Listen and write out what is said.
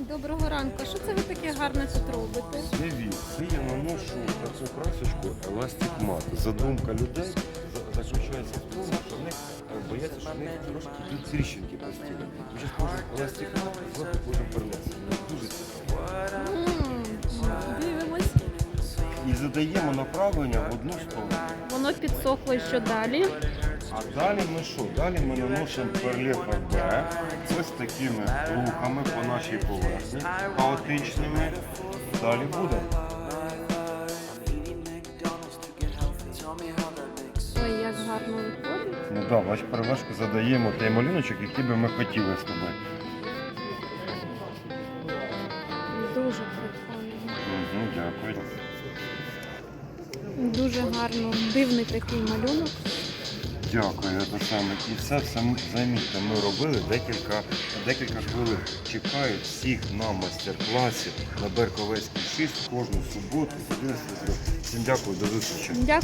доброго ранку. Що це ви таке гарне тут робите? Дивіться, я наношу на цю красочку еластик мат. Задумка людей заключається в тому, що вони е, бояться, що в них трошки йдуть тріщинки постійно. Ми зараз можемо еластик мат зробити потім перенести. Дуже цікаво. Дивимось. І задаємо направлення в одну сторону. Воно підсохло що далі. А далі ми що? Далі ми наносимо перлепа Б ось такими рухами по нашій поверхні, хаотичними. Далі буде. Ой, як гарно виходить. Ну так, бач, переважку задаємо той малюночок, який би ми хотіли з тобою. Дуже прикольно. Угу, дякую. Дуже гарно. Дивний такий малюнок. Дякую, це саме. І все все замітьте, ми робили декілька, декілька хвилин. Чекаю всіх на майстер-класі на Берковецький 6 кожну суботу Всім дякую, до зустрічі. Дякую.